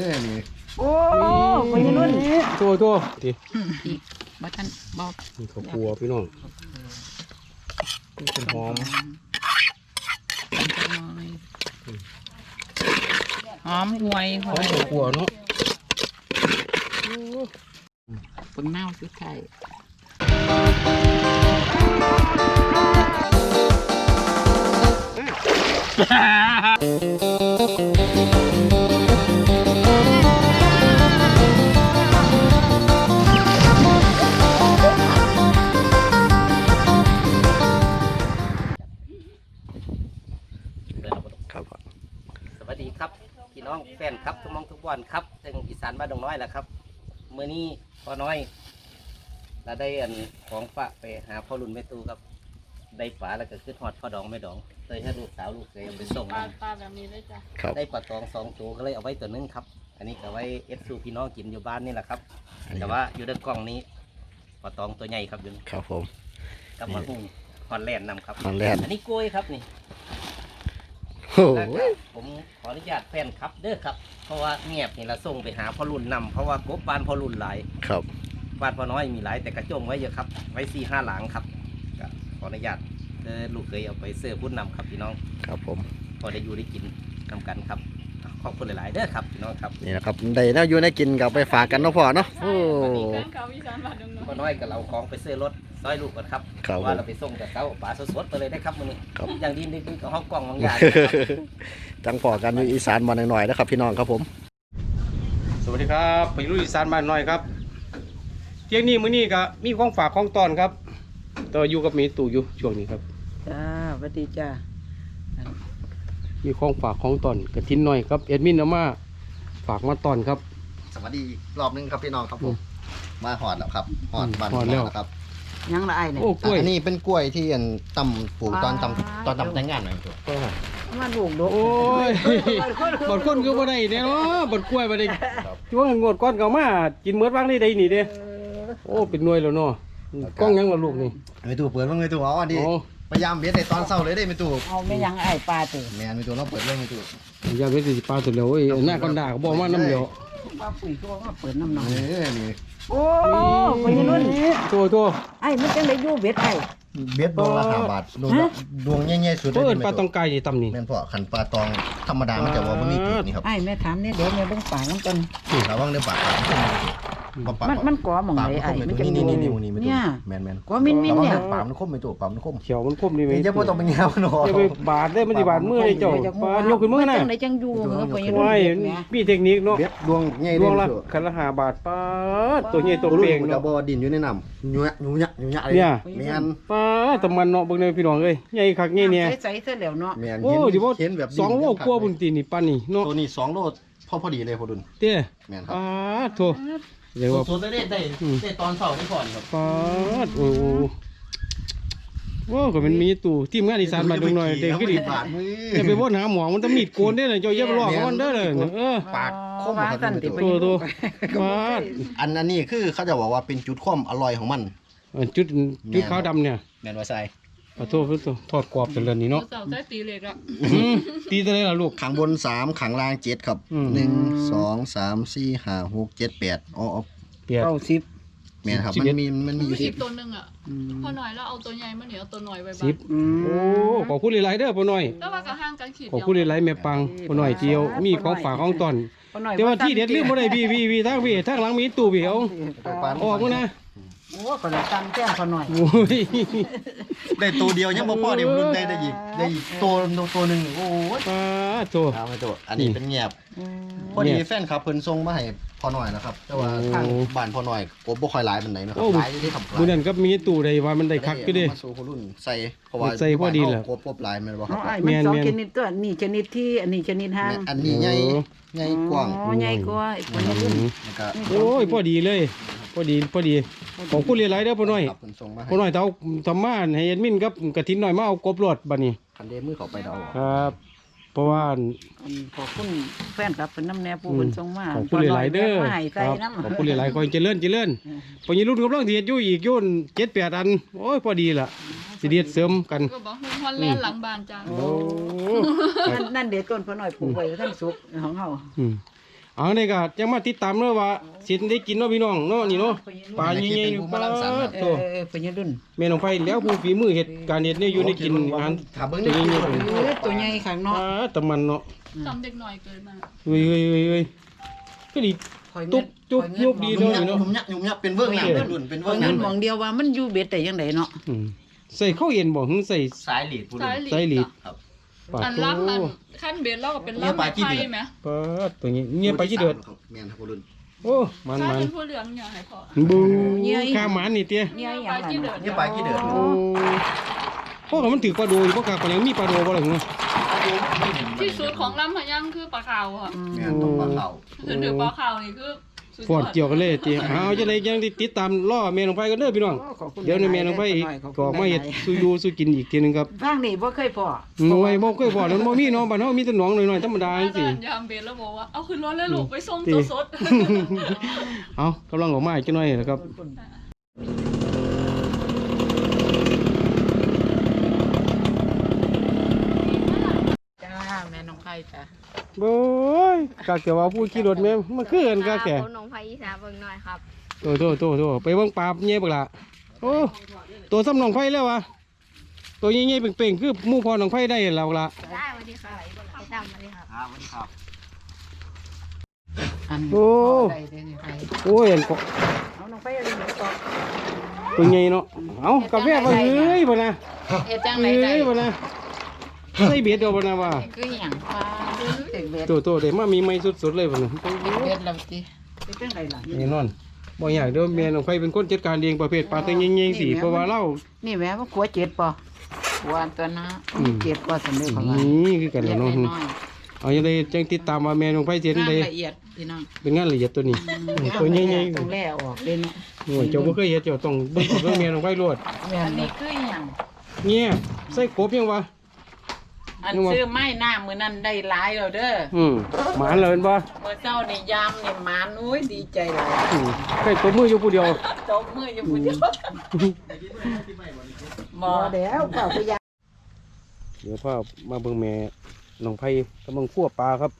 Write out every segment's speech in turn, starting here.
นี่นี่โอ้วัยรุ่นโตโตดิอีกบ่ทันบอกนี่ข้าวคั่วพี่น้องเป็นหอมหอมห่วยหหออมยข้าวคั่วเนาะปุ่นเน่าชุดไทยครั น้องแฟนครับทุกหมองทุกวันครับถึงอีสานบ้านดงน้อยแล้วครับมื้อนี้พอน้อยเราได้อันของฝากไปหาพ่อรุ่นแม่ตูครับ ได้ปลาแล้วก็ขึ้นฮอดพ่อดองแม่ดองเคยให้ลูกสาวลูกเคยเอาไปส่งปลาปลาแบบนี้เลยจ้ะครับ ได้ปลาตองสองตัวก็เลยเอาไว้ตัวหนึงครับ อันนี้ก็ไว้เอสซูพี่น้องกินอยู่บ้านนี่แหละครับแต่ว่าอยู่ในกล่องนี้ปลาตองตัวใหญ่ครับอยู่ครับผม กับมะฮุงฮอนแลนด์นำครับ ฮอนแลนด์ อันนี้กล้วยครับนี่ โอ้แล้วโหก็ผมขออนุญาตแฟนครับเด้อครับ เพราะว่าเงียบนี่ละส่งไปหาพ่อรุ่นนำเพราะว่ากบบ้านพ่อรุ่นหลายครับ บ้านพ่อน้อยมีหลายแต่กระจงไว้เยอะครับ ไว้สี่ห้าหลังครับก็ขออนุญาตเด้อลูกเคยเอาไปเสื้อพุ่นนำครับพี่น้อง ครับผม พอได้อยู่ได้กินนำกันครับ ขอบคุณหลาย ๆเด้อครับพี่น้องครับนี่นะครับได้แนวอยู่ได้กินกับไปฝากกันเนาะพ่อเนาะโอ้วันนี้แฟนเขาอีสานบ้านดงน้อพ่อยน้อยกับเราของไปเสื้อรถซอยลูกก่อนครับครับว่าเราไปส่งแต่เช้าป่าสดๆไปเลยได้ครับมื้อนี้ครับ อย่างดีนี่ก็ห้องกล้องบางอย่างจังพอกันอยู่อีสานมาหน่อยๆนะครับพี่น้องครับผม สวัสดีครับไปลุยอีสานบ้านน้อยครับ เที่ยงนี้มื้อนี้ก็มีของฝากของตอนครับต่ออยู่กับมีตู่อยู่ช่วงนี้ครับจ้าสวัสดีจ้า มีของฝากของตอนกระทินน้อยครับเอ็ดมินเอามาฝากมาตอนครับ สวัสดีรอบนึงครับพี่น้องครับผมมาหอดแล้วครับหอดบ้านหอดแล้วครับยังละไอเนี่ยโอ้กล้วยอันนี้เป็นกล้วยที่อันตำปลูกตอนตอ่าำตอนตำแต่งงานหน่อยตัวมาลูกดกโอ้ยบดก้นก็บ่ได้เนี่ยเนาะบดกล้วยบ่ได้ช่วงงวดก้อนก็มากินเมื่อวางได้ใดนี่เด้โอ้เป็นหน่วยแล้วเนาะกล้องยังล่ะลูกนี่ไม่ตู้เปิดบ้างไม่ตู้เอาอันนี้โอ้ พยายามเบียดในตอนเศร้าเลยได้ไม่ตู้เอาไม่ยังไอปลาตื่นแมนไม่ตู้เราเปิดเรื่องไม่ตู้ยาเวสิปลาตัวเดียวเอ้ยหน้ากันด่าก็บอกมาน้ำเดียวปลาปุ๋ยตัวมาเปิดน้ำหนองเออนี่โอ้วัยรุ่นโตโตไอ้มันจังได้อยู่เบ็ดไอ้เบียดดวงละห้าบาทดวงละดวงแง่ๆสุดเปิดไม่ปลาตองไก่นี่ตำนี่แม่นพอขันปลาตองธรรมดามันจะว่ามันมีจุดนี่ครับไอ้แม่ถามเนี่ยเดี๋ยวแม่เบิ่งปากมันก่อนระวังเดี๋ยวปากปาก ปากมันมันก่อหมองปากไหนมันคไอ้มมันไม่จะตู้นี่นี่นี่นี่ไม่ตู้เนี่ยแมนแมนก่อมินมินระวังเนี่ยเดี๋ยวปากมันคมไม่ตู้ปากมันคมเขียวมันคมนี่ไหมนี่จะพูดต้องเป็นแนวหนอจะไปบาดได้มันสิบาดมือเลยเจ้าปลายกขึ้นมือน่ะจังได้จังอยู่เหรอวัยรุ่นว้ายเบ็ดแหมมีเทคนิคเนาะเบ็ดดวงใหญ่ดเลวยงละไม่ตู้คันละห้าบาทปลาตัวใหญ่ตัวตัวเปียงจะเนาะบ่ดินอยู่ในน้ำยุ่ยยุ่ยยุ่ยอะไรเนี่ยแมนปลาตะมันเนาะเบิ่งเลยพี่น้องเอ้ยใหญ่คักใหญ่เนี่ยใส่ๆเสื้อแล้วเนาะแมนโอ้เห็นสิบ่เห็นแบบสองโลกว่าบุญตีนี่ปานนี่เนาะตัวนี้สองโลพอพอดีเลยพอดุลเต้แมนคปรับลาโถ เรียกว่าตัวได้ได้ได้ตอนเสาร์ได้ก่อนครับปาดโอ้โหโอ้ก็มันมีตู่ทีมงานอีสานบ้านดงน้อยเด็กก็ดีบาทมือจะไปวนหาหมอมันต้องมีดโกนได้เลยเจ้าอย่าไปลอกเขามันเด้อเลยเออปากคมว่าครับสั่นติตัวไปตัวตัวปาดอันอันนี้คือเขาจะบอกว่าเป็นจุดความอร่อยของมันอันจุดจุดขาวดำเนี่ยแมนว่าใส่ ขอโทษขอโทษทอดกรอบจนเลยนี่เนาะเสาใช้ตีเหล็กอะอืมตีตัวเลยล่ะลูก ขังบนสามขังล่างเจ็ดครับอืม หนึ่งสองสามสี่ห้าหกเจ็ดแปดอ๋ออ๋อเปียก เก้าสิบแมนครับสิบมันเอ็ดมีมันมีอยู่อีสิกตัวหนึ่งอะพอหน่อยแล้วเอาตัวใหญ่มาเหนียวตัวหน่อยไว้บ้าสิบงอืม โอ้ขอพูดหลายๆเด้อพ่อน้อยแล้วว่าก็ห่างกันขีดขอเดียวพูดหลายๆแม่ปังพ่อน้อยเจียว มีของฝากของตอนพอหน่อยแต่ว่าที่เด็ดลืมบ่ได้พี่พี่พี่ทางพี่ทางหลังมีตู้พี่เอาออกมานะ โอ้คนละตั้งแก้มพอหน่อยโอ้ยได้ตัวเดียวยังบ่พอเดี๋ยวรุ่นได้ได้อีกได้อีกตัวตัวหนึ่งโอ้ยปาดโถ เอาไปตัวอันนี้เป็นเงียบ พอดีแฟนครับเพิ่นส่งมาให้พอหน่อยนะครับ แต่ว่าโอ้ทางบ้านพอหน่อยกบบ่ค่อยหลายปานใดนะครับโอ้ หลายอยู่ที่ครับหลาย มื้อนั้นก็มีตู้ใดว่ามันได้คักอยู่เด้ มาสู่คนรุ่นใส่เพราะว่าใส่พอดีแหละกบกบหลายแม่นบ่ครัเนาะบไอ้แม่มันนสองแม่นชนิดตัวนี่ชนิดที่อันนี้ชนิดห้างแม่นอันนี้ใหญ่โอ้ใหญ่กว้างอ๋อใหญ่กว่าไอ้คนนี้รุ่นแล้วก็โอ้ยพอดีเลย พอดีพอดีขอบคุณหลายๆเด้อพ่อน้อยครับเพิ่นส่งมาให้พ่อน้อยเตาทำมาให้แอดมินกับกระถินหน่อยมาเอากบรถบัดนี้คันเดมือเขาไปเดาครับ เพราะว่าอันขอบคุณแฟนครับเป็นน้ำแนวผู้เป็นทรงมาขอบคุณหลายๆเด้อพน้อยแวะมาให้คใส่รับน้ำขอบคุณหลายๆคอยเจริญเจริญพอยีรุ่นกำลังสิเฮ็ดอยู่อีกยุ่น7-8อันโอ้ยพอดีล่ะสิเฮ็ดเสริมกันก็บอกฮอนแลนด์หลังบานจ้าโอ้นั่นนั่นเดี๋ยวต้นพอหน่อยปลูกไว้ท่านสุกของเฮาอืม เอาเนี่ยก็จะมาติดตามเนาะว่าสิได้กินเนาะพี่น้องเนาะนี่เนาะปลาใหญ่ๆนี่ปลาเอโตอเออพญรุ่นแม่น้องไผแล้วผู้ฝีมือเฮ็ดการเฮ็ดเนี่ยอยู่ในกินอาหารถามเบิ่งตัวนี่ใหญ่ๆพุ่นเออตัวใหญ่ข้างนอ่าอกตะมันเนาะจำเด็กหน่อยเกินมาเฮ้ยเฮ้ยเฮ้ยเฮ้ยก็ดี ข่อยตุ๊เงิบนจุ๊บข่อยยุบดีเงินเนาะยุ่มยักยุ่มยักเป็นเวิร์กงานเป็นรุ่นเป็นข่เวิอร์ยกงานเงินหมองเดียวว่ามันอยู่เบ็ดได้ยังไงเนาะอืมใส่ข้าวเย็นบ่หึใส่ สายหลีดผู้สายรุ่นหลีสายหลีด ครับ ปลาอันโตล่ำอันขั้นเบ็ดแล้วก็เป็นเนี่ยล่ำปลาจี้ไทยเดือดไหมปลาตัวนี้เงียบไปที่เดือดแม่นครับผู้รุ่นโอ้มันถ้ามันเป็นผู้เหลืองเนี่ยให้พอบูข้าหมันนี่เตี้ยเนี่ยอปย่าลางจี้เดือดนี่ปลาขี้เดือดโอ้พวกมันถือปลาโดยพวกกากปลายังมีปลาโดบ่ล่ะเหรอที่สุดของลำพะยังคือปลาขาวอะแม่นต้องปลาเข่าคือถือปลาขาวนี่คือสุดย ฟอดเกี่ยวกันเลยตีเอาจะเลยยังติดตามล่อแม่ลงไปกันเด้อพี่น้องเดี๋ยวในแม่ลงไปอีกก็มาเฮ็ดซูยูซูกินอีกทีหนึงครับฟังนี่บ่เคยพออืมไว้บ่เคยพอแล้วบ่มีเนาะบ้านเฮามีแต่หนองหน่อยๆธรรมดาจังซี่ยามเบ็ดแล้วบอกว่าเอาขึ้นรถแล้วลูกไปส่งติตัวสดเอากำลังออกมาอีกจักหน่อยนะครับจ้าแม่น้องไผ่จ้าโอ้ยกะเกี่ยวว่าพูดขี่รถแม่มันคือกันกะแก่ผมหนองไผ่ อีสานเบิ่งหน่อยครับโตโตโตโตไปเบิ่งปลาแย่บักล่ะโอ้ตัวซ้ำหนองไผแล้ววะตัวใหญ่ๆเป่งๆคือหมู่พ่อหนองไผได้แล้วล่ะได้สวัสดีครับไปตามมาเลยครับครับสวัสดีครับอันโอ้ได้เด้นี่ไผ่โอ้ยอันก็เอาน้องไผ่เอาดิต่อตัวใหญ่เนาะเอากาแฟบ่เอ้ยบ่นะเฮ็ดจังได๋เอ้ได้ยบ่นะใส่เบียดเดียวบ่นะว่าคือหยังฟ้าเด็กเบ็ดโตโตเดี๋ยวมามีไม้สุดๆเลยบ่นะเบ็ดแล้วติ เฮ็ดจังไดล่ะแน่นอนบ่อยากเด้อแม่น้องไผเป็นคนจัดการเลี้ยงประเภทปลาตัวใหญ่ๆสิเพราะว่าเรานี่แม่ว่าขัวเจ็ดป่ะขัวอันตัวนะอืมเจ็ดป่ะสำเร็จของเรานี่คือกันเล็แล้วกเนาะน้อยเอาจังได๋จังติดตามว่าแม่น้องไผเฮ็ดงานได้ละเอียดพี่น้องเป็นงานละเอียดตัวนี้ตัวใหญ่ๆต้องแล่ออกเลยเนาะโอ้ยเจ้าบ่เคยเฮ็ดเจ้าต้องเบิ่งเบิ่งแม่น้องไผรวดอันนี้คือหยังเงี้ยใส่กบยังวะ อันซื้อไม้หน้ามือนั้นได้หลายแล้วเด้ออืมหมานเลยเห็นบ่เมื่อเช้านี่ยามนี่หมานอุ้ยดีใจหลายอืมใส่ตัวมืออยู่ผู้เดียวตบมืออยู่ผู้เดียวบ่แล้วเปล่าไปยาเดี๋ยวพามาเบิ่งแม่น้องไผกำลังคั่วปลาครับ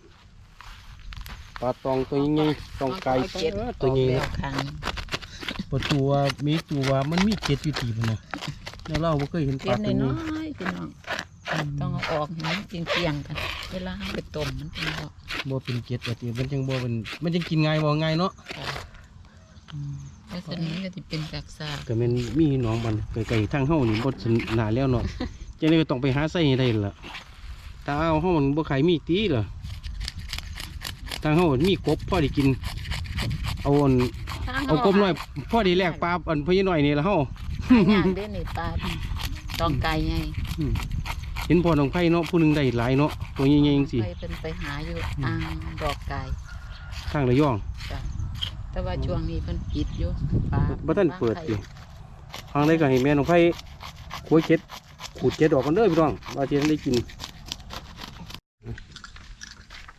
ปลาตองตัวใหญ่ๆตองไก่เจ็ดตัวใหญ่แล้นะวครั้งปตัวมีตัวมันมีเกล็ดอยู่ตีพุ่นน่ะแล้วเราบ่เคยเห็นปเจ็ลาดตัวน้นี้อยๆพี่น้อง ต้องเอาออกให้มันเกรียงๆกัน เวลาเอาไปต้มมันเป็นบ่บ่เป็นเกล็ดว่าติมันจังบ่เป็นมันจังกินง่ายบ่ง่ายเนาะอืมแล้วส่วนนี้ก็สิเป็นกักซากก็แม่นมีหนองมันไกลๆทางเฮานี่บ่สนหนาแล้วเนาะจังได๋ก็ต้องไปหาใส่ให้ได้ล่ะถ้าเอาเฮามันบ่ขายมีตีล่ะทางเฮามันมีกบพอได้กิน เอาอันเอากบน้อยพอได้แลกปลาอันพญาน้อยนี่ละเฮาหาย่างเด้นี่ปลาต้องไก่ไงอืม เห็นพ่อน้องไผเนาะผู้หนึงได้หลายเนาะตัวใหญ่ๆจังซี่ ไปเป็นไปหาอยู่อ่างดอกไก่ทางระยองจ้ะแต่ว่าช่วงนี้เพิ่นปิดอยู่ปลาบ่ทันเปิดติทางใดก็ให้แม่น้องไผขวยเก็ดขูดเก็ดออกกันเด้อพี่น้องว่าสิได้กิน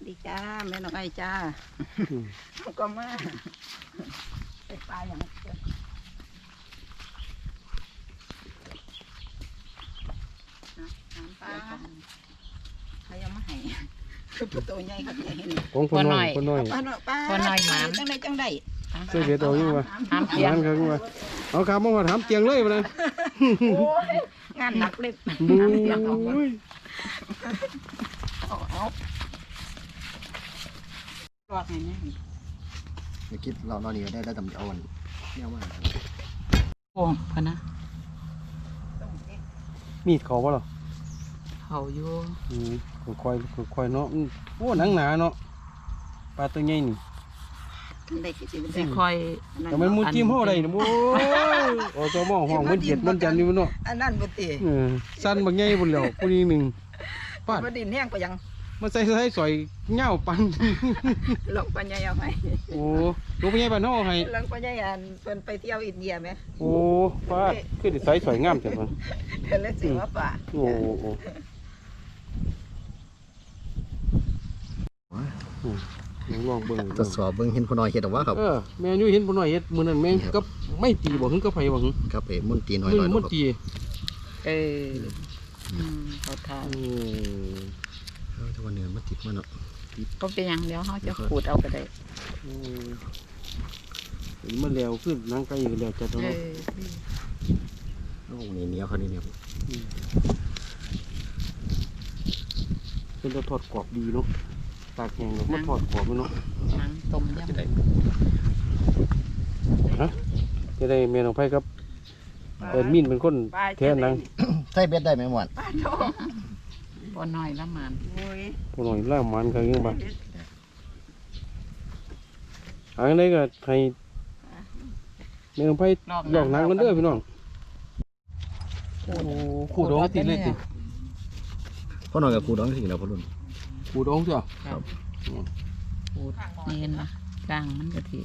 ดีจ้าแม่น้องไอ้จ้าอืม ก็มาไปปลาอย่างเดียว น้ำปลาใครยังมาให้คือประตูใหญ่ครับใหญ่เห็นของพ่อน้อยพ่อน้อยปลาหน่อยปลาพอน้อยหมามจังไดจังไดเสื้อเบียดเอาอยู่วะหามเตียงงานครับว่าเอาครับมาว่าถามเตียงเลยบ่นะโอ้ยงานหนักเลยบูหามเตียงเอา้ยเอาเอาลวกให้แม่เมื่อกี้เรานอนนี่ได้ได้ตำเอาอันเนี่ยว่าโอ้พะนะมีดเขาบ่หรอ เขาอยู่อืมค่อยๆค่อยๆเนาะอืมโอ้หนังหนาเนาะปลาตัวใหญ่นี่สิคอย แต่มันมูจิ้มเฮาได้นี่โอ้ยโอ้ตัวหม้อห้องมันเจ็ดมันจันนี่มันเนาะอันนั้นบ่ติเออสั้นบักใหญ่พุ่นแล้วผู้นี้หนึงปาดบ่ดินแห้งไปยังมันใส่ใส่สอยเหง้าปันลงปัญญาเอาให้โอ้ลูกใหญ่บ้านเฮาให้ลงปัญญาอันเพิ่นไปเที่ยวอินเดียไหมโอ้ปาดคือสิใส่สวยงามจังบ่เพิ่นเลยสิว่าป่าโอ้โอ้โอ้อืม ลองเบิ่งทดสอบเบิ่งเห็นพ่อน้อยเฮ็ดออกว่าครับ เออแม่อยู่เห็นบ่น้อยเฮ็ดมื้อนั้นแม่งกับไม่ตีบ่หึงกับไผบ่หึงครับเอ้มุนตีน้อยมื้อน้อยนี้มันตีเอออืมเขาทานอืมถ้าวันเนื้อมันติดมันเนาะติดก็เป็นอย่างเดียวเขาจะขูดเอาก็ได้โอ้เห็นมันแล้วขึ้นนางไก่ก็แล้วจัดเอเนาะอโอ้นี่เหนียวเขานี่เหนียวเป็นจะทอดกรอบดีเนาะ ตากแห้งแล้วมาทอดกรอบไหมเนาะหนังต้มยำจะได้เมนของไผ่ครับเอ็ดมินเป็นคนแทนนางใส่เบ็ดได้ไหมหมวนพอน้อยละมันผู้หน่อยล่ามันกันยังบ้างอันนี้ก็ให้เมนของไผ่ลอกหนังกันเด้อพี่น้องโอ้ขูดร้องติดเลยติพ่อหน่อยกับครูน้องสิแล้วพ่อรุ่น ขูดร้องเจ้าขูดนี่เห็นปะกลางมันก็ที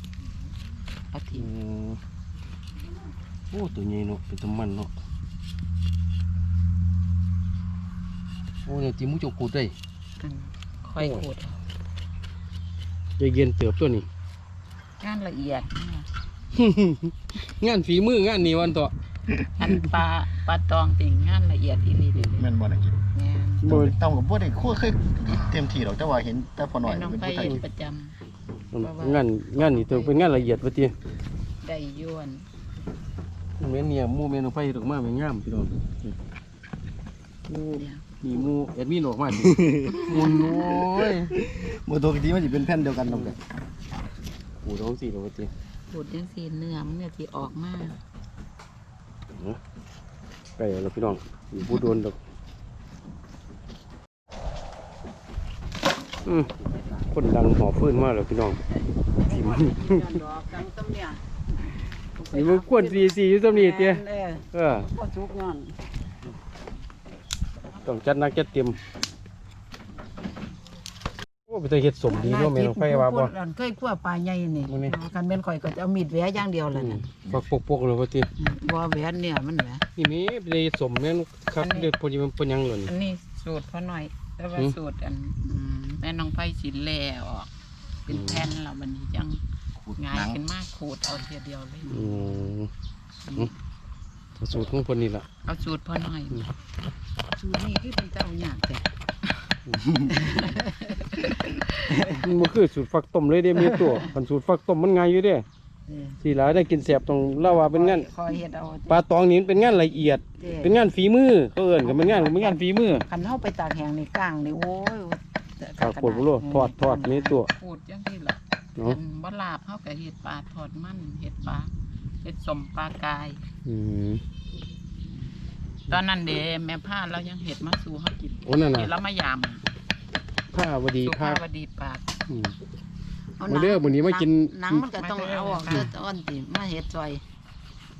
เอาทีอืมโอ้ตัวใหญ่เนาะเป็นตะมันเนาะโอ้เนี่ยจิมุจกขูดได้กันค่อยขูดเอาใจเย็นเติบตัวนี้งานละเอียดนะงานฝีมืองานนี้วันต่ออันปลาปลาตองติ่งงานละเอียดอีหลีเดีแม่นบ่ได้กินแม่ นบ่ต้องกับบ่ได้คั่วเคยเต็มที่หรอกแต่ว่าเห็นแต่พ่อหน่อยแม่น้องเป็นไปผู้ไทอยยู่ที่ประจงานงานนี่ตัวเป็นงานละเอียดว่าติำได้อยวนแม่นเนี่ยหมู่แม่นเอาไปดอกมาแม่งามพี่น้องโอ้เดี๋ยวมีหมู่แอดมินออกมาดิมุนโอ้ยบ่ตัวทีมันสิเป็นแผ่นเดียวกันตรงกันโอ้ร้องสิดอกว่าติขูดจังสีเนื้อมันเนี่ยที่ออกมาไก่แล้วพี่น้องอยู่บ่โดนดอก คนดังหอบฟื้นมาแล้วพี่น้องที่มันดอกจังต้มเนี่ยนี่มันควรสีสีอยู่ตรงนี้เตี้ยเออเออพอจุกงอนต้องจัดหนักจัดเต็มโอ้ไปแต่เฮ็ดสมดีเนาะแม่น้องไฟว่าบ่เคยคั่วปลาใหญ่นี่มื้อนี้กันเป็นข่อยก็จะเอามีดแหวะอย่างเดียวแหละนั่นฟักปกๆเลยว่าติบ่แหวนเนี่ยมันแหวะนี่แมีไปได้เฮ็ดสมแม่นครับเด็ดพอดีมันเป็นหยังหล่นอันนี้สูตรพ่อหน่อยแต่ว่าหืมสูตรอันอืม แม่น้องไผ่สิแล่ออกเป็นแผ่นแล้วมันนี้จังขูดง่าหยนังขึ้นมากขูดเอาเทียเดียวเลยอืมอืมสูตรของเพิ่นนี่ล่ะ เอาสูตรพ่อหน่อยอืมสูตรนี้คือเป็นเจ้าหยากแต่มันบ่คือสูตรฟักต้มเลยเด้มีตัวคันสูตรฟักต้มมันง่ายอยู่เด้เออสิหลายได้กินแซ่บต้องเล่าว่าเป็นงานคอยเฮ็ดเอาปลาตองนี่มันเป็นงานละเอียดเด้เป็นงานฝีมือเขาเอิ้นก็เป็นงานเป็นงานฝีมือ คันเฮาไปตากแห้งนี่กลางนี่โอ้ย ฝากปวดบ่รู้ทอดทอดนี่ตัวขูดจังซี่ล่ะเนาะอันบ่ลาบเฮาก็เฮ็ดปลาทอดมันเฮ็ดปลาเฮ็ดสมปลากายอืมตอนนั้นเด้แม่พาเรายังเฮ็ดมาสู่เฮากินโอ้นั่นน่ะเฮ็ดแล้วมายามผ้าวดีสุผ้าภาพวดีปากอืมมาเด้อมื้อนี้มากินหนังมันก็ต้องเอาออกเด้อตอนติมาเฮ็ดซอย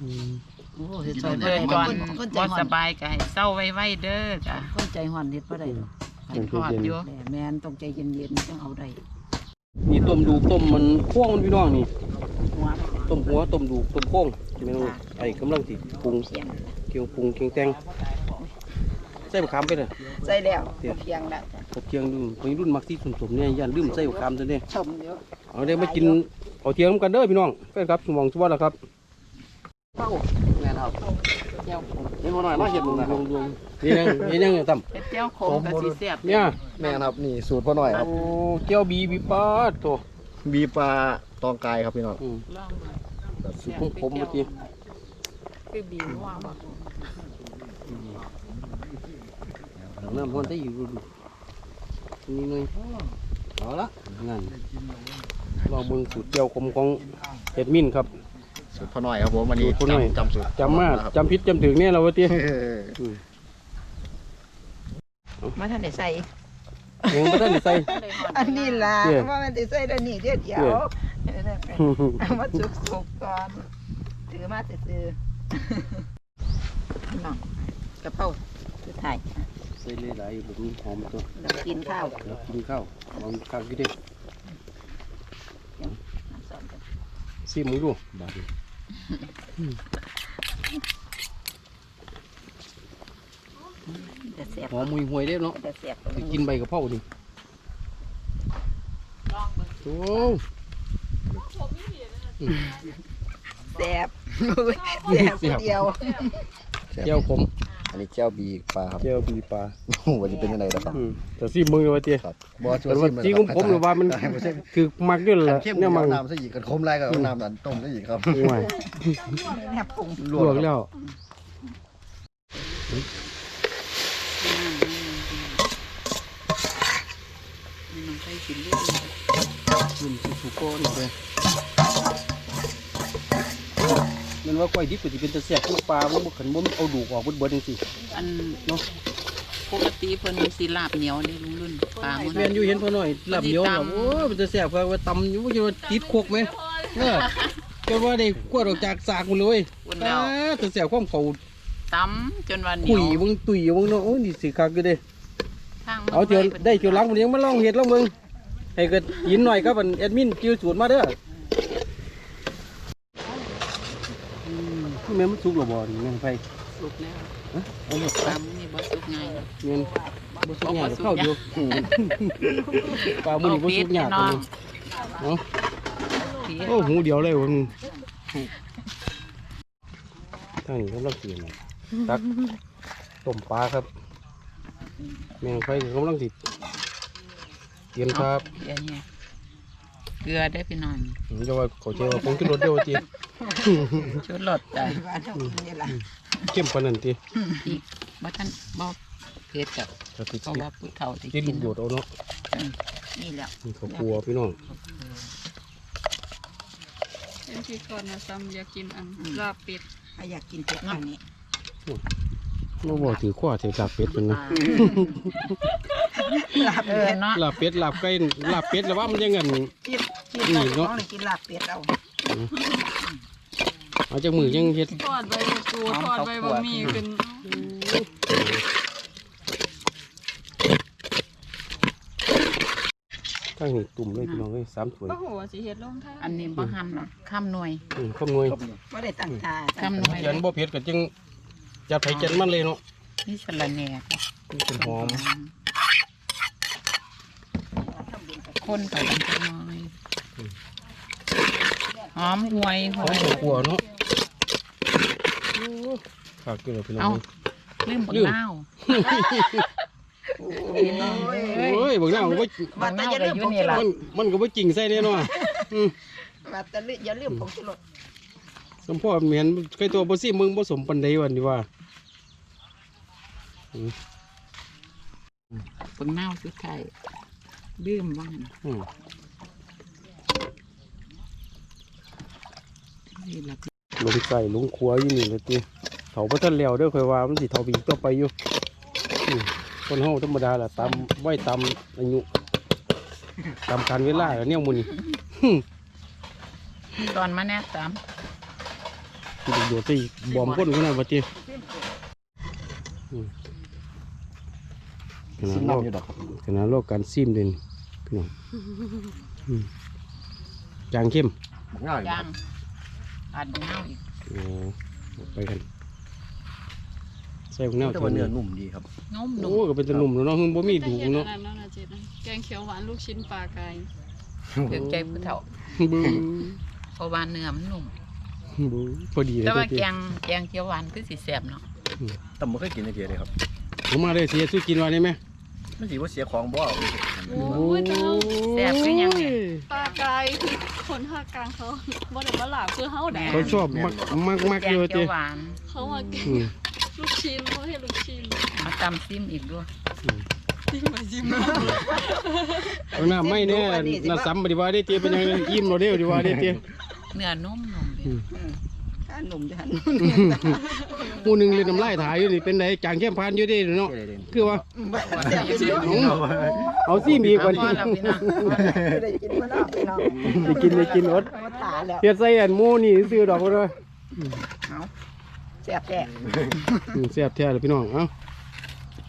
อืมโอ้เฮ็ดซอยเพิ่นตอนบ่สบายก็ให้เศร้าไว้ๆเด้อจ้ะคนใจฮ้อนเฮ็ดบ่ได้ ดอกให้ทอดอยู่แม่นต้องใจเย็นๆจังเอาได้นี่ต้มดูกต้มมันโค้งมันพี่น้องนี่หัวต้มหัวต้มดูกต้มโค้งเมนูไอ้กำลังสิปรุงเสียงเคี่ยวปรุงเคียงแตงใส่บะขามไปเลยใส่แล้วเพียงแล้วจ้ะกับเคียงดูคนรุ่นมักที่สมๆเนี่ยย่านลืมใส่บะขามตัวนี้ชมเยอะเอาได้มากินเอาเทียมกันเด้อพี่น้องแฟนครับสมองสวัสดิ์แล้วครับเป้าแม่ครับ เจียวขมเห็นบ่หน่อยมาเห็ดมึงนะรวมๆนี่ยังนี่ยังตั้มเฮ็ดเจียวขมก็สิแซ่บเนี่ยแม่นครับนี่สูตรพ่อหน่อยครับโอ้เจียวบีบีปาดโตบีปลาตองกายครับพี่น้องอืมลองดูสุดของผมเมื่อกี้คือบีนัวบ่น้ำพอนได้อยู่ดูนี่หน่อยเอาละนั่นลองเบิ่งสูตรเจียวขมของเห็ดมินครับ สูตรพ่อหน่อยครับผมวันนี้สูตรพ่อหน่อย จำจำสูตรจำมาจำพิษจำถึงเนี่ยเราวะเตี้ยเออมาทันได้ใส่ยังไม่ทันได้ใส่ อันนี้ล่ะเด้ว่ามันสิใส่เดี๋ยวนี้เดี๋ยวเดียวเอามาสุกๆก่อนถือมาซื่อๆน้องกระเพราคือถ่ายใส่เลยหลายอยู่แบบนี้หอมตัวแล้วกินข้าวแล้วกินข้าวลองข้าวกินได้สอนกันซิมึงดูบาดนี้ จะแซ่บหอมมุยหวยได้เนาะจะแซ่บไปกินใบกะเพราดิลองเบิ่งโอ้แซ่บแซ่บเดียวเจียวขมไป อันนี้เจ้าบีปลาครับเจียวปีปลาโอ้โหวันนี้เป็นยังไงนะครับอืมแต่ซีมึงเลยว่าเตี้ยครับบอสแต่ว่าจีของผมหรือว่ามันคือมักด้วยขัล่ะนเข้มเนี่ยมัมันงน้ำซะอีกกันคมไรกับน้ำดันต้มซะอีกครับห่วยลวกแล้วมันใส่กินเรื่องอืมสิสุโก้นี่ไป มันว่าก้อยดิบก็สิเป็นตะแซ่บพวกปลามันบ่ขันบ่เอาดูกออกเบิดเบิดจังซี่อันเนาะปกติเพิ่นสิลาบเหนียวเด้ลุงรุ่นปลามันแม่นอยู่เห็นพ่อหน่อยลาบเหนียวแบบโอ้ยมันจะแซ่บครับว่าตำอยู่ว่าจะว่าติดโคกไหมเออจะว่าได้กวดออกจากสากหมดเลยอุ่นอ่าแล้วจะแซ่บความเขาตำจนว่าเหนีขุยยวเบิ่งตุยเบิ่งเนาะโอ้ยนี่สิคักอยู่เด้ทางเอาเที่ยวได้เที่ยวหลังมันยังมาลองเฮ็ดลองเบิ่งให้เกิดยินหน่อยครับอันแอดมินจิ้วสูตรมาเด้ออืม แม่นมันสุกแล้วบ่นี่แม่นไฟสุกแล้วเอาหมดปลามันนี่บ่สุกง่ายนะแม่นบ่สุกหยังเข้าอยู่ปลามื้อนี้บ่สุกหยังกันนี่เนาะผีโอ้หูเดียวเลยวันทางนี้กำลังเสียนตักต้มปลาครับ แมงไฟกำลังสิเตรียมครับเดี๋ยวนี้เกลือได้พี่น้อง ผมจะว่าเขาเจอคงขึ้นรถเดียวที ชุดรสจ้ะเข้มปานนั้นทีอีกบ่ทันบ่เผ็ดกับจะติดเพราะว่าผู้เฒ่าที่ติดกิลูนกโดดเอาเนาะนี่แหละนี่เขากลัวพี่น้องเอ็นที่ก่อนนะซ้ำอยากกินอันลาบเป็ดอยากกินเป็ดอันนี้มาบอกถือขว้าถือลาบเป็ดเป็นนะลาบเออเนาะลาบเป็ดลาบไก่ลาบเป็ดแล้วว่ามันยังไงนี่เนาะกินลาบเป็ดเอา เอาจากมือยังเฮ็ดทอดใบมะกรูดทอดใบบะหมี่ขึ้นตั้งนี่ตุ่มเลยพี่น้องเลยสามถ้วยบ่หัวาสิเฮ็ดลงท่าอันนี้บ่หั่นหรอกข้ามหน่วยอืมข้าวหน่วยบ่ได้ตั้งท่าข้ามหน่วยเขียนบ่เผ็ดก็จึงจัดไผจัดมันเลยเนาะนี่สละแหน่นี่เป็นหอมคนไปอีกหน่อย หอมห่วยหห่อวมยหัวกัวเนาะฝากกินเลยพี่น้องเอาเอ้ยลืมบักลืมนาวโอ้ยบอกแล้วมันก็บักนาวก็อยู่นี่ล่ะมันมันก็บ่จริงใส่แน่นอนอืมว่าแต่อย่าลืมผงชูรสสมพ่อเหมือนใครตัวบ่ซิมึงบ่สมปานใดวันนี้ว่าบักนาวสุดท้ายลืมบ้างอืมนี่ ล่ะลงใส่ลงครัวอยู่นี่เลยติเฒ่าบ่ทันแล้วเด้อค่อยว่ามันสิเฒ่าไปอีกต่อไปอยู่อืมคนเฮาธรรมดาล่ะตามไว้ตามอายุตามการเวลาก็แนวหมื้นี้ตอนมาแน่สามกินโดดสิบอมก้นขนาดว่าติอืมขนาซิดมโลกน้ำอยู่ดอกครับขนาดโลกการซิมเด่นพี่น้องอืมจางเข้มง่าย อยู่ย่างอัดบักนาวอีกเออไปกันใส่ของแนวแต่ว่าเนื้อนุ่มดีครับงมหนุ่โอ้มก็เป็นตะนุ่มแล้วเนาะบ่มีแต่ดูเฮ็ดอัเนาะนนั้นเนาะนะเจ็ดนะแกงเขียวหวานลูกชิ้นปลากายถึงใจผู้เฒ่าบูเพราะว่าเนื้อมันนุ่มบูพอดีเลยแต่ว่าเด้แกองแกงเขียวหวานคือสิแซ่บเนาะแต่ไม่เคยกินในเทียเลยครับผมมาเลยเสียสู้กินว่าได้ไหมมันสีว่าเสียของบ่เอาไปโอ้ยเจ้าแซ่บคือหยังเนี่ยปลากาย คือคนภาคกลางเขาบ่ได้มาหลาบคือเฮาแดงเขาชอบมากมากมากแกเลงยเขีเจ้ยวหวานเขามากินอืมลูกชิ้นเขาให้ลูกชิ้นมาตำซิมอีกด้วยจิ้มไปจิ้มมาเอาหน้าไม่แน่น่าซ้ำปฏิวัติได้เตี้ยเป็นยังไงอิ่มเราเด้อดีว่าได้เตี้ยเนื้อนุ่มนุ่มเลยถ้าหนุ่มจะหันผู้หนึ่งเลยน้ำลายถ่ายอยู่นี่เป็นไรจางเข้มพานอยู่เด้เนาะคือว่าเอาซิมีกว่าพอนี้แล้วพี่น้องได้กินมาแล้วพี่น้องได้กินได้กินอดมาตาแล้วเฮ็ดใส่อันหมูนี่ซื้อดอกบ่ได้แซ่บแท้อืมแซ่บแท้เลยพี่น้องเอ้า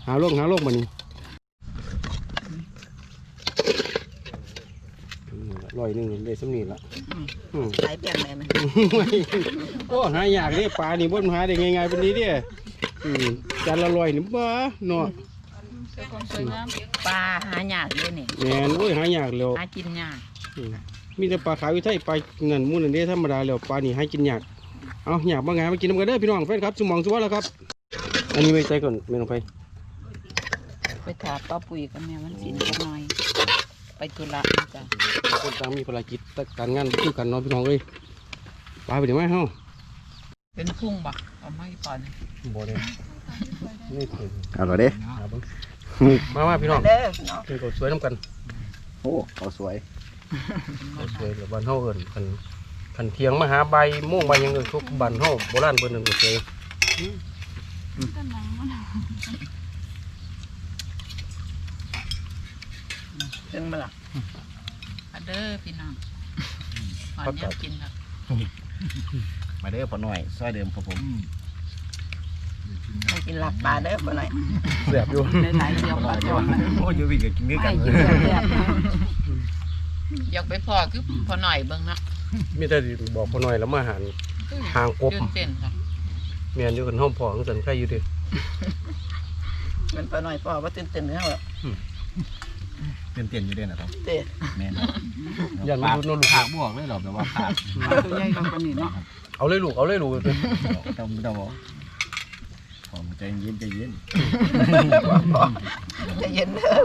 หาโลกหาโลกมานี่ ร้อยหนึ่งได้สำนีละอืมสายเปลี่ยนเลยไหมโอ้หายากเลยปลานี่บ่นหาได้ง่ายๆเป็นนี้เด้อืมจานละร้อยนี่บ้าเนาะเพื่อความสวยงามปลาหายากเลยนี่แม่นโอ้ยหายากแล้วหากินยากอืมมีแต่ปลาขาวอยู่ไทยปลานั่นหมู่นั่นเด้ธรรมดาแล้วปลานี่ให้กินยากเอาอยากบ่งานมากินน้ำกันเด้อพี่น้องแฟนครับสมองสุวรรณแล้วครับ อันนี้ไว้ใส่ก่อนไม่ต้องไปไปถามป้าปุ๋ยกับแม่วันศิลป์หน่อย ไปธุระจ้ะ คนต่างมีภารกิจแต่การงานคือกันเนาะพี่น้องเอ้ยไปไปเดี๋ยวไหมเฮาเป็นพุ่งบักเอาไม้ป่อนบ่ได้นี่ถึงเอาละเด้มามาพี่น้องเด้อพี่น้องคือก็สวยน้ำกัน โอ้เขาสวยก็สวยแบบบ้านเฮาเอิ้นคันคันเทียงมาหาใบม่วงใบหยังเอิ้นทุกบ้านเฮาโบราณเพิ่นนั่นก็สวยถึงมาละมา เด้อพี่น้องหอนยังกินครับมาเด้อพอหน่อยซอยเดิมครับผมมากินหลักปลาเด้อบ่หน่อยแซ่บอยู่หลายๆเดียวปลาจอมมันโอ้ยวิ่งกับกินด้วยกันไม่กินแบบอยากไปพอคือพอหน่อยเบิ่งนะมีแต่สิบอกพ่อน้อยแล้วมาหารหางกบตื่นเต้นค่ะแม่นอยู่กันเฮาพอจังซั่นใครอยู่เด้มันปลาหน่อยพ่อว่าตื่นเต้นเฮาแล้ว ตื่นเต้นอยู่เด้อนะครับเต้แม่นยันมันรุดเนาะลูก ขาบวกเลยหรอแบบว่าขาบตัวใหญ่กว่าคนนี้เนาะเอาเลยลูกเอาเลยลูกต้องต้องบอกผมใจเย็นใจเย็นใจะเย็นเด้อ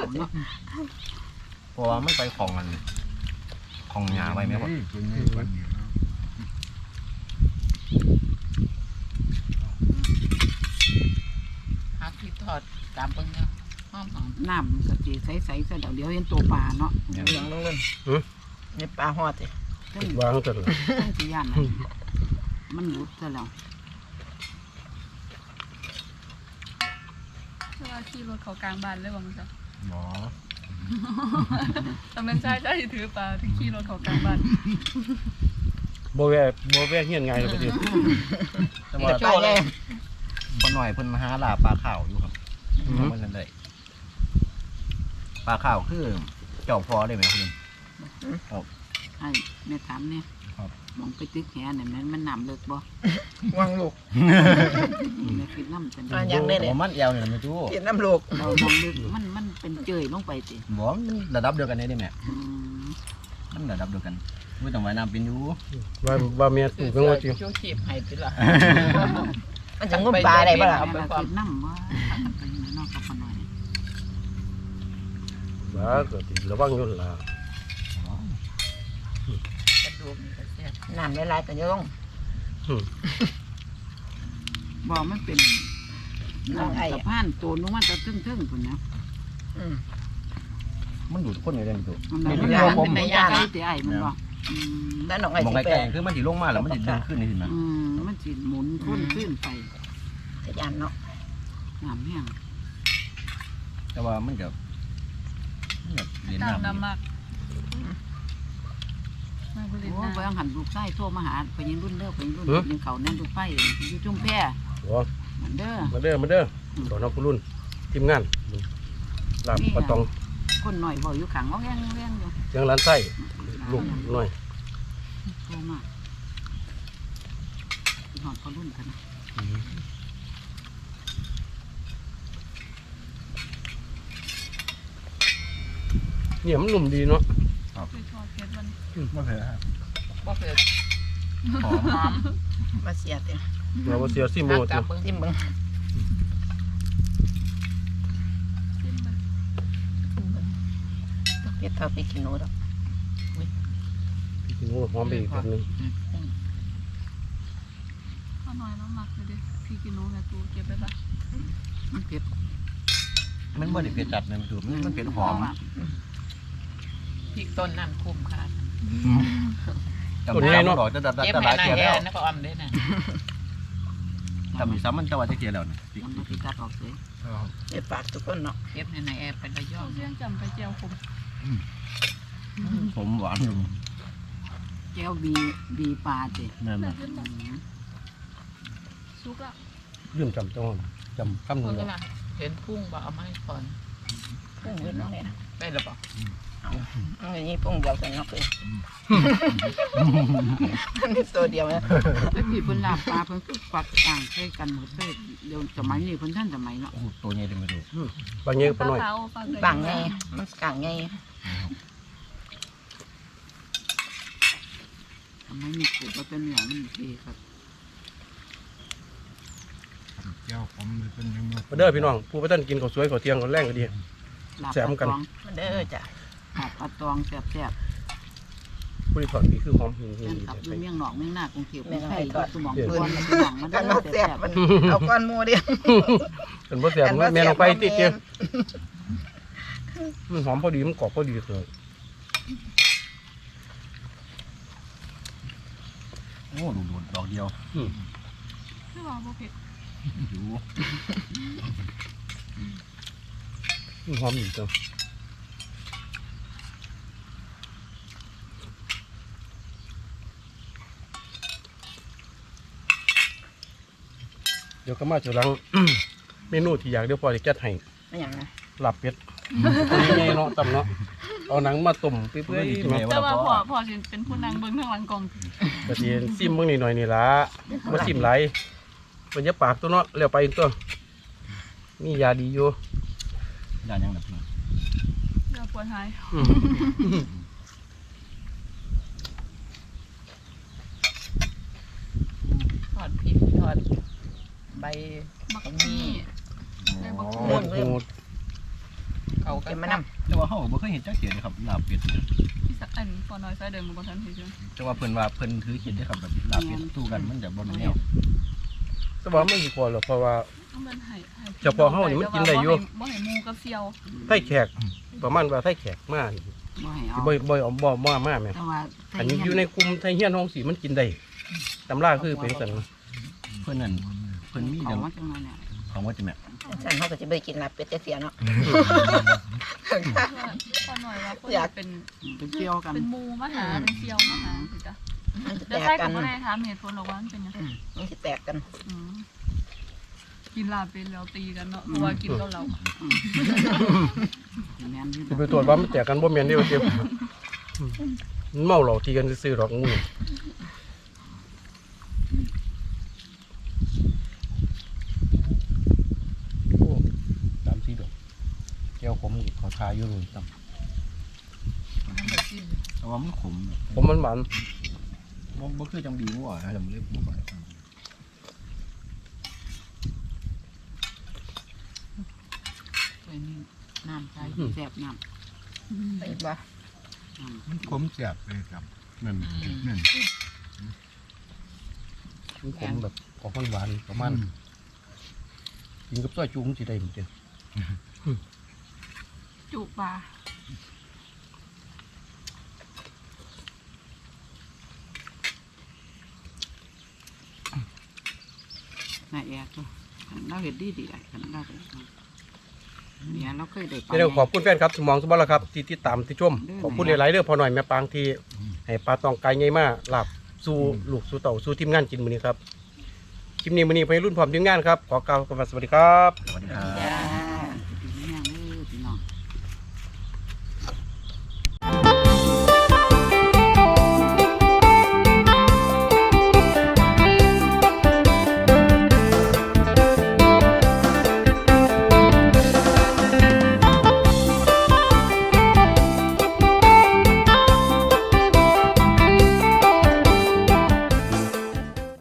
เพราะว่ามันไปของมันของหยาไปไหมครับหาที่ทอดตามเบิ่งเนาะ หอมหอมน้ำก็สิใสๆซะเดี๋ยวเดี๋ยวเห็นตัวปลาเนาะเหลืองลงเลยนี่ปลาฮอดสิซึ่งวางซั่นล่ะซึ่งสิย่านนะมันหลุดซะแล้วเวลาขี่รถเขากลางบ้านเลยว่ามันจะหมอแต่เป็นใช่ใช่ถือปลาที่ขี่รถเขากลางบ้านบ่แวะบ่แวะเฮียนไงเลยบัดนี้แต่นี่ว่าปลาใหญ่พอหน่อยเพิ่นมาหาลาปลาข่าวอยู่ครับมันนั่นได้ ปลาข่าวคือเจ้าพอได้ไหมคุณให้แม่ถามเนี่ยครับมองไปตึกแหเนี่ยมันมันน้ำเลิกบ่วางลูกแม่คิดน้ำจันปลายังได้ผเนี่ยมมันเอวเนี่ยไม่รู้กินน้ำลูกเรามองลึกมันมันเป็นเจยลงไปติบอกมันระดับเดียวกันได้ไหมอืมมันระดับเดียวกันไม่ต้องว่ายน้ำเป็นอยู่ว่าว่าเมียตู่เป็นว่าจริงชูชีพให้ติล่ะมันจะงุ้มปลาได้บ่ล่ะแม่คิดน้ำว่าไปอยู่นอกกับคนน้อย ว่าก็สิระวังอยู่ล่ะกระดูกนี่ก็แซ่บน้ำหลายๆก็จะลงบ่มันเป็นน้ำสะพานตัวนู้นมันจะทึ่งๆพุ่นนะอืมมันดูดคนอยู่เลยดูมันนี่มันนี่มันผมเป็นระยะใกล้ติไอ้มันบ่อืมแล้วน้องไอ้มองสิไกไปลๆคือมันสิลงมาแล้วมันสิเดินขึ้นนี่สินะอืมมันสิหมุนขึ้นขึ้นไปทะยานเนาะน้ำแห้งแต่ว่ามันก็มันก็ เรียนกลางน้ำน้ำมากมาบริโอ้เวณเบิ่งหันลูกไส้โทรมาหาไปยิงรุ่นเด้อไปยิงรุ่นยิงเขาแน่นลูกไฟอยู่จุ่มแพร่บ่เหมือนเด้อมาเด้อมาเด้อสอนเอาผู้รุ่นทีมงานลาบปลาตองคนหน่อยบ่อยู่ขังเอาแง่งแง่งอยู่เสียงร้านไส้ลูกน้อยโทรมาหอดพอรุ่นกันนะ เนี่ยมันหนุ่มดีเนาะไปทอดเพชรมันไม่เผ็ดฮะบ่เผ็ดหอมหอมมาเสียเต็มเราบ่เสียสิโมกลัติบเบิ่งจิ้มเบิ่งจิ้มไปเก็บเท่าไปกินโนดอกกินหัวหอมไปอีกแบบนึงข้าวน้อยน้ำหมักเลยดิพี่กินรู้ไงตูเก็บไปปะมันเผ็ดมันไม่ได้เผ็ดจัดนะมันดูมันมันเผ็ดหอม พริกต้นนั่นคุ้มค่ะจำได้เนาะจะดัดเก็บจะให้หลายนายเทียแอแล้วนนะก็ออมด้วยนะจำมีซ้ำมันจะว่าจะเทียแล้วนะมันบ่สิตัดออกเลยเก็บปากทุกคนเนาะเก็บให้นายแอนเป็นระยอเอางเรื่องจำไปเจียวผมผมหวานอยู่แก้วบีบีปลาตินั่นแบนะบขึ้นแบบซุกละลืมจำจังหวะจำคำหเพิ่นึ่งงก็ล่ะเห็นพุ่งบ่เอามาให้ก่อนเพิ่งเห็นน้องเนี่ยนะได้หรือเปล่า อันนี้พุ่งเดียวกันเนาะคืออันนี้ตัวเดียวนะไอ้พี่เพิ่นลาบปลาเพิ่นคือปักต่างใช้กันหมดเลยเดี๋ยวสมัยนี้เพิ่นท่านสมัยเนาะโอ้ตัวใหญ่เลยมาดูบางเงี้ยปปลาลาน้อยขาวปลาเกยบางไงมันกลางไงสมัยนี้ปลูกก็เป็นเหนือมันดีครับเจ้าผมเลยเป็นยังไงมาเด้อพี่น้องผู้ไปท่านกินข้าวสวยข้าวเที่ยงข้าวแรงก็ดี ลาบแซ่บกันปลาตองมันเด้อจ้ะ ลาบปลาตองแซ่บผู้ที่ถอดนี่คือหอมหินๆหินแม่นหินขับอใส่ยู่เมียงหนองเมียงหน้ากรุงเทพแม่ไม่นใช่ให้ก่อนสมองเพื่อนมันสมองมันกันได้มาแซ่แซ่บบมันๆเอาก้อนหมูเดียวเป็นบ่แซ่บกันแม่ลงไปติดเดียวแม่นมันหอมพอดีมันกรอบพอดีเลยโอ้ดูดดอกเดียวคือว่าบ่เผ็ดอยู่มันหอมอีกจัง เดี๋ยวก็มาเจอหลัง เมนูที่อยากเดี๋ยวพอจะจัดให้ไม่อย่างนะลาบเป็ดตัวใหญ่ๆเนาะต่ำเนาะเอาหนังมาต้มเปื่อยๆมาแต่ว่าพ่อพ่อสิเป็นผู้นางเบิ่งทางหลังกล่องกระเทียมซิมเบิ่งนิดหน่อยนี่ล่ะมาซิมไหลายมันจะปากตัวเนาะแล้วไปอีกตัวมียาดีอยู่ด้านยังแบบนี้เดี๋ยวปวดหาย อืม ทอดพริกทอดใบบักมี่ในบักโอ้โหเอากันมานำแต่ว่าเขาบ่เคยเห็นจักเกียรเลยครับลาบเป็ดที่สักอันพอน้อยใส่เดิมบ่ทันเห็นแต่ว่าเพิ่นว่าเพิ่นถือเขียนได้อครับแบบลาบเป็ดสู้กันมันจะบ่แนวแต่ว่าไม่พอหรอกเพราะว่ามันให้ให้เฉพาะเฮานี่มันกินได้อยู่ บ่ให้หมูกับเซียวไทยแขกประมาณว่าไทยแขกมากบ่ให้เอาบ่บ่บ่บ่มามาแม่แต่ว่าอันนี้อยู่ในกลุ่มไทยเฮียนห้องสีมันกินได้ตำราคือเป็นสันเพิ่นนั่น เพิ่นมีขอจังงมาจังเลยเนี่ยของว่าจะแม่ฉันเขาก็จะไปกินลาบเป็ดจะเสียเนาะ พอน้อยว่าเพิ่นอยาก เป็นเป็นเกี่ยวกันเป็นหมูมาหาเป็นเซียวมาหาสิจ้ะมันจะแตเดี๋ยวกใส่กัก็นบ่ได้ถามเหตุผลหรอกว่ามันเป็นหยังอืมมันจะแตกกันอืมกินลาบเป็นแล้วตีกันเนาะเพราะว่ากินกับเราแม่นอยู่สิไปตรวจว่ามันแตกกันบ่แม่นเด้ว่าเจ็บมันเมาเหล้าตีกันซื่อๆหรอกงูโอ้ตามสีดอกแก้วผม ขอทายอยู่นู่นต่ำแต่ว่ามันขมผมมันหวานบ่บ่คือจังดีงัวนะจำเลยบ่ค่อยไปนี่น้ำใส่แซ่บน้ำไปบ่มันขมแสบเลยครับนั่นนั่นมันผมแบบออกหวานๆประมาณกินกับซอยจุ้งสิได้เหมือนกัน จุปลานายแอดตัวเราเห็ดดีดีได้คันเราไปเนี่ยเราเคยได้เดี๋ยวขอบคุณแฟนครับสมองสมบัติแล้วครับที่ติดตามที่ชมขอบคุณหลายๆเด้อพอหน่อยแม่ปางที่ให้ปลาตองไก่ไงมาหลับสู่ลูกสู่เต่าสู่ทีมงานกินมื้อนี้ครับคลิปนี้มื้อนี้ไปรุ่นพร้อมทีมงานครับขอกล่าวคำว่าสวัสดีครับสวัสดีครับจ้า